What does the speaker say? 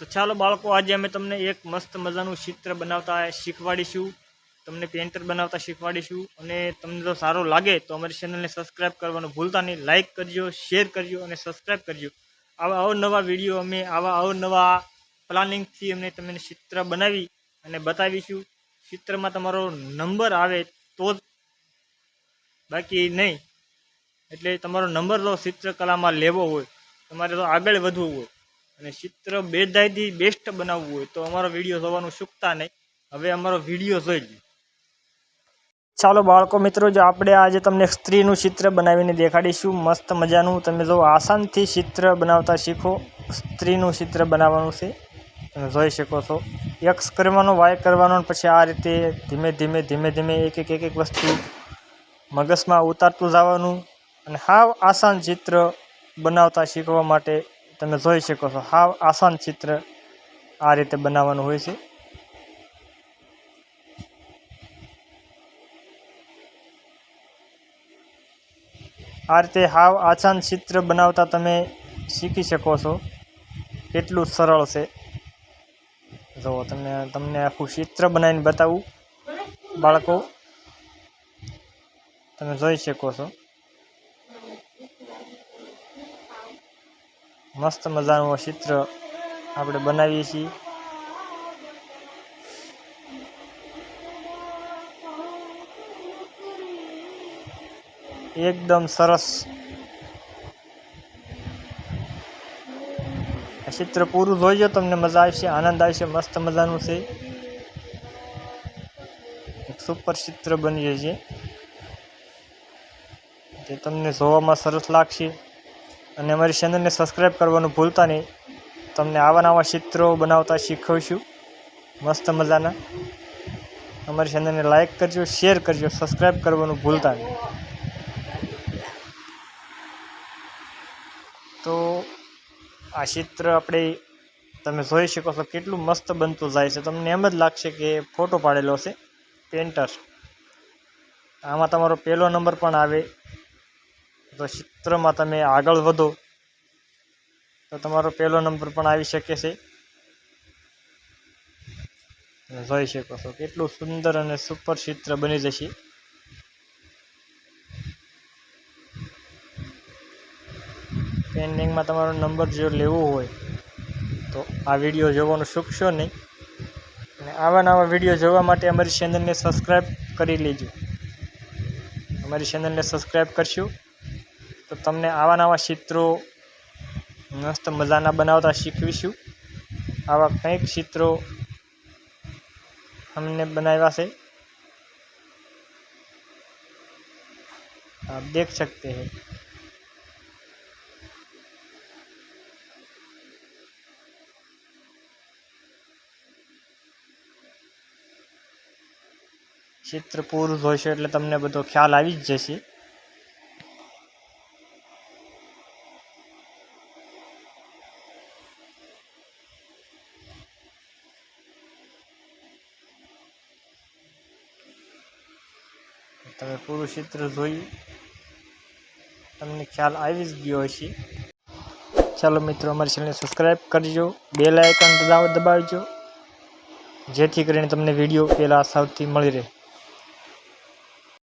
ચાલો બાળકો, આજે અમે તમને એક મસ્ત મજાનું ચિત્ર બનાવતા શીખવાડીશું. તમને પેન્ટર બનાવતા શીખવાડીશું અને તમને જો સારો લાગે તો અમારી ચેનલને સબસ્ક્રાઈબ કરવાનું ભૂલતા નહીં. લાઇક કરજો શેર કરજો અને સબસ્ક્રાઈબ કરજો. આવા અવનવા વીડિયો અમે, આવા અવનવા પ્લાનિંગથી અમને તમને ચિત્ર બનાવી અને બતાવીશું. ચિત્રમાં તમારો નંબર આવે તો જ બાકી નહીં. એટલે તમારો નંબર જો ચિત્રકલામાં લેવો હોય. તમારે તો આગળ વધવું હોય. અને ચિત્ર બેદાયથી બેસ્ટ બનાવવું હોય તો અમારો વીડિયો જોવાનું ચૂકતા નહીં. હવે અમારો વીડિયો જોઈ લો ચાલો બાળકો મિત્રો, જો આપણે આજે તમને સ્ત્રીનું ચિત્ર બનાવીને દેખાડીશું. મસ્ત મજાનું. તમે જો આસાનથી ચિત્ર બનાવતા શીખો. સ્ત્રીનું ચિત્ર બનાવવાનું છે. તમે જોઈ શકો છો. એક્સ કરવાનો વાય કરવાનો પછી આ રીતે ધીમે ધીમે ધીમે ધીમે એક એક એક એક વસ્તુ મગજમાં ઉતારતું જવાનું અને હાવ આસાન ચિત્ર બનાવતા શીખવા માટે તમે જોઈ શકો છો હાવ આસાન ચિત્ર આ રીતે બનાવવાનું હોય છે. આ રીતે હાવ આસાન ચિત્ર બનાવતા તમે શીખી શકો છો. કેટલું સરળ છે. જુઓ તમને તમને આખું ચિત્ર બનાવીને બતાવું, બાળકો. તમે જોઈ શકો છો. મસ્ત મજાનું ચિત્ર આપણે બનાવીએ છીએ. એકદમ સરસ. ચિત્ર પૂરું જોઈજો, તમને મજા આવશે, આનંદ આવશે, મસ્ત મજાનું છે. એક સુપર ચિત્ર બન્યું છે. જે તમને જોવામાં સરસ લાગશે. અને અમારી ચેનલને સબસ્ક્રાઈબ કરવાનું ભૂલતા નહીં. તમને આવા નવા ચિત્રો બનાવતા શીખવશું. મસ્ત મજાના. અમારી ચેનલને લાઈક કરજો શેર કરજો સબસ્ક્રાઈબ કરવાનું ભૂલતા નહીં. તો આ ચિત્ર આપણે તમે જોઈ શકો છો કેટલું મસ્ત બનતું જાય છે. તમને એમ જ લાગશે કે ફોટો પાડેલો છે. પેન્ટર આમાં તમારો પહેલો નંબર પણ આવે. તો ચિત્રમાં તમે આગળ વધો, તો તમારો પહેલો નંબર પણ આવી શકે છે. જોઈ શકો છો, કેટલું સુંદર અને સુપર ચિત્ર બની જશે. પેન્ડિંગમાં તમારો નંબર જો લેવો હોય, તો આ વીડિયો જોવાનું ચૂકશો નહીં. અને આવા નવા વીડિયો જોવા માટે અમારી ચેનલને સબસ્ક્રાઈબ કરી લેજો. અમારી ચેનલને સબસ્ક્રાઈબ કરશું. તો તમને આવા નવા ચિત્રો મસ્ત મજાના બનાવતા શીખવીશું આવા કંઈક ચિત્રો हमने बनाया से आप देख सकते हैं ચિત્ર પૂરું જોઈશે એટલે તમને બધો ખ્યાલ આવી જ જશે તમે પૂરું ચિત્ર જોયું. તમને ખ્યાલ આવી જ ગયો હશે. ચાલો મિત્રો, અમારી ચેનલને સબસ્ક્રાઈબ કરજો બેલ આઇકન દબાવજો, જેથી કરીને તમને વીડિયો પહેલાં સૌથી મળી રહે.